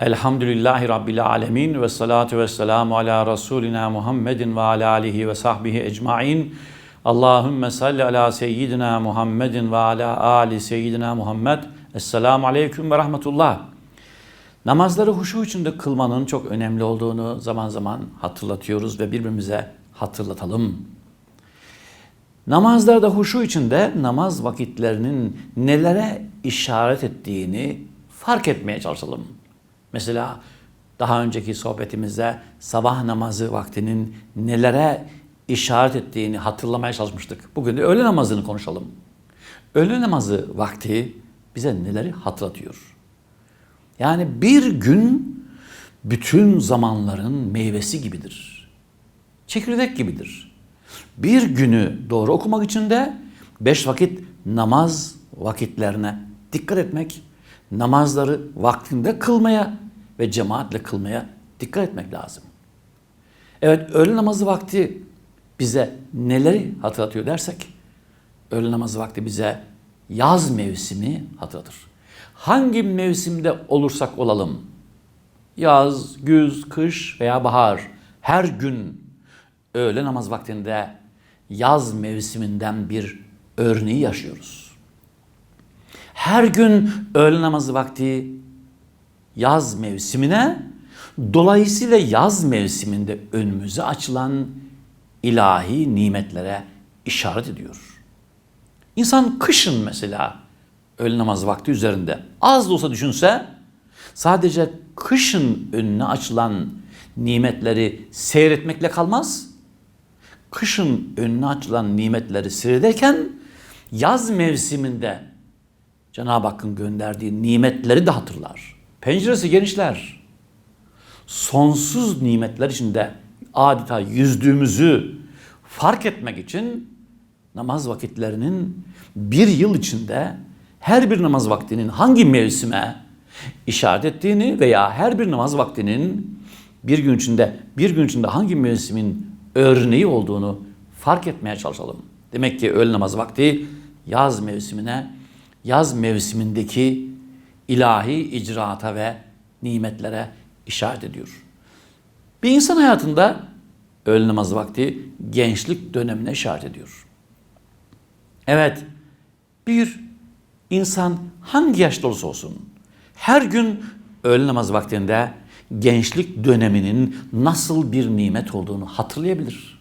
Elhamdülillahi Rabbil alemin ve salatu ve selamu ala Resulina Muhammedin ve ala alihi ve sahbihi ecmain. Allahümme salli ala seyyidina Muhammedin ve ala ali seyyidina Muhammed. Esselamu aleyküm ve rahmetullah. Namazları huşu içinde kılmanın çok önemli olduğunu zaman zaman hatırlatıyoruz ve birbirimize hatırlatalım. Namazlarda huşu içinde namaz vakitlerinin nelere işaret ettiğini fark etmeye çalışalım. Mesela daha önceki sohbetimizde sabah namazı vaktinin nelere işaret ettiğini hatırlamaya çalışmıştık. Bugün de öğle namazını konuşalım. Öğle namazı vakti bize neleri hatırlatıyor? Yani bir gün bütün zamanların meyvesi gibidir. Çekirdek gibidir. Bir günü doğru okumak için de beş vakit namaz vakitlerine dikkat etmek, namazları vaktinde kılmaya ve cemaatle kılmaya dikkat etmek lazım. Evet öğle namazı vakti bize neleri hatırlatıyor dersek, öğle namazı vakti bize yaz mevsimi hatırlatır. Hangi mevsimde olursak olalım, yaz, güz, kış veya bahar, her gün öğle namaz vaktinde yaz mevsiminden bir örneği yaşıyoruz. Her gün öğle namazı vakti yaz mevsimine, dolayısıyla yaz mevsiminde önümüze açılan ilahi nimetlere işaret ediyor. İnsan kışın mesela öğle namazı vakti üzerinde az da olsa düşünse sadece kışın önüne açılan nimetleri seyretmekle kalmaz. Kışın önüne açılan nimetleri seyrederken yaz mevsiminde Cenab-ı Hakk'ın gönderdiği nimetleri de hatırlar. Penceresi genişler. Sonsuz nimetler içinde adeta yüzdüğümüzü fark etmek için namaz vakitlerinin bir yıl içinde her bir namaz vaktinin hangi mevsime işaret ettiğini veya her bir namaz vaktinin bir gün içinde bir gün içinde hangi mevsimin örneği olduğunu fark etmeye çalışalım. Demek ki öğle namaz vakti yaz mevsimine, yaz mevsimindeki ilahi icraata ve nimetlere işaret ediyor. Bir insan hayatında öğle namazı vakti gençlik dönemine işaret ediyor. Evet, bir insan hangi yaşta olursa olsun her gün öğle namazı vaktinde gençlik döneminin nasıl bir nimet olduğunu hatırlayabilir.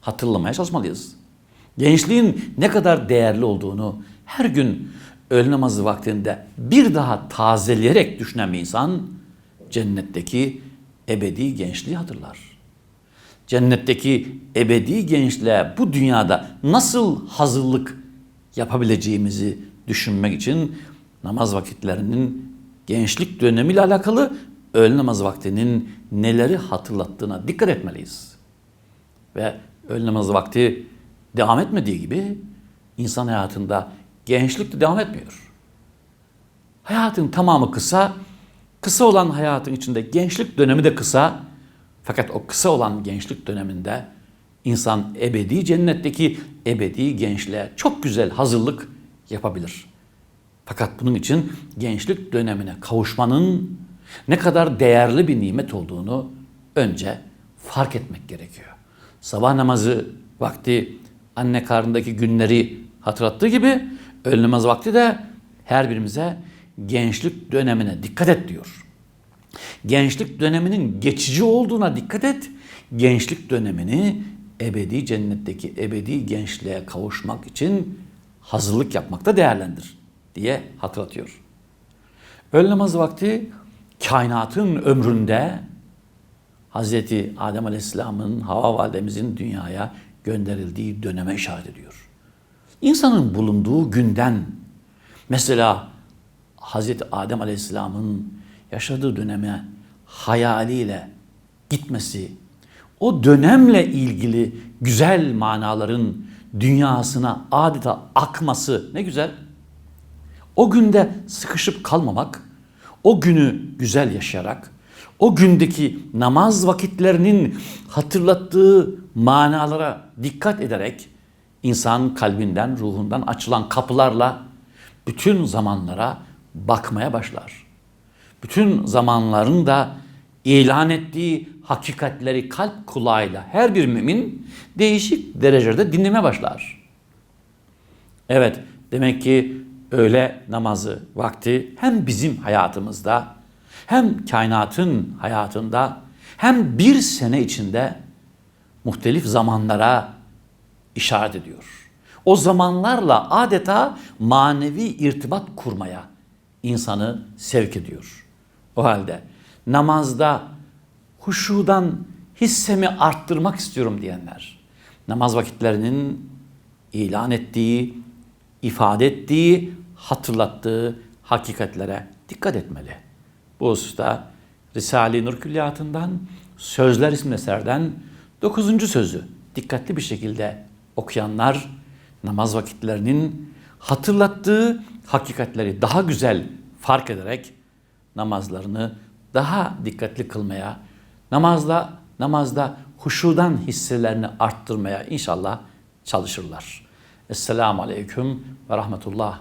Hatırlamaya çalışmalıyız. Gençliğin ne kadar değerli olduğunu her gün öğle namazı vaktinde bir daha tazeleyerek düşünen bir insan cennetteki ebedi gençliği hatırlar. Cennetteki ebedi gençliğe bu dünyada nasıl hazırlık yapabileceğimizi düşünmek için namaz vakitlerinin gençlik dönemiyle alakalı öğle namaz vaktinin neleri hatırlattığına dikkat etmeliyiz. Ve öğle namaz vakti devam etmediği gibi insan hayatında gençlik de devam etmiyor. Hayatın tamamı kısa, kısa olan hayatın içinde gençlik dönemi de kısa. Fakat o kısa olan gençlik döneminde insan ebedi cennetteki ebedi gençliğe çok güzel hazırlık yapabilir. Fakat bunun için gençlik dönemine kavuşmanın ne kadar değerli bir nimet olduğunu önce fark etmek gerekiyor. Sabah namazı vakti anne karnındaki günleri hatırlattığı gibi öğle namazı vakti de her birimize gençlik dönemine dikkat et diyor. Gençlik döneminin geçici olduğuna dikkat et. Gençlik dönemini ebedi cennetteki ebedi gençliğe kavuşmak için hazırlık yapmakta değerlendir diye hatırlatıyor. Öğle namazı vakti kainatın ömründe Hz. Adem Aleyhisselam'ın Hava validemizin dünyaya gönderildiği döneme işaret ediyor. İnsanın bulunduğu günden mesela Hz. Adem Aleyhisselam'ın yaşadığı döneme hayaliyle gitmesi, o dönemle ilgili güzel manaların dünyasına adeta akması ne güzel. O günde sıkışıp kalmamak, o günü güzel yaşayarak, o gündeki namaz vakitlerinin hatırlattığı manalara dikkat ederek insan kalbinden, ruhundan açılan kapılarla bütün zamanlara bakmaya başlar. bütün zamanların da ilan ettiği hakikatleri kalp kulağıyla her bir mümin değişik derecelerde dinleme başlar. Evet, demek ki öğle namazı vakti hem bizim hayatımızda hem kainatın hayatında hem bir sene içinde muhtelif zamanlara işaret ediyor. O zamanlarla adeta manevi irtibat kurmaya insanı sevk ediyor. O halde namazda huşudan hissemi arttırmak istiyorum diyenler, namaz vakitlerinin ilan ettiği, ifade ettiği, hatırlattığı hakikatlere dikkat etmeli. Bu hususta Risale-i Nur Külliyatı'ndan Sözler isimli eserden 9. sözü dikkatli bir şekilde okuyanlar namaz vakitlerinin hatırlattığı hakikatleri daha güzel fark ederek namazlarını daha dikkatli kılmaya, namazda namazda huşudan hisselerini arttırmaya inşallah çalışırlar. Esselamu Aleyküm ve Rahmetullah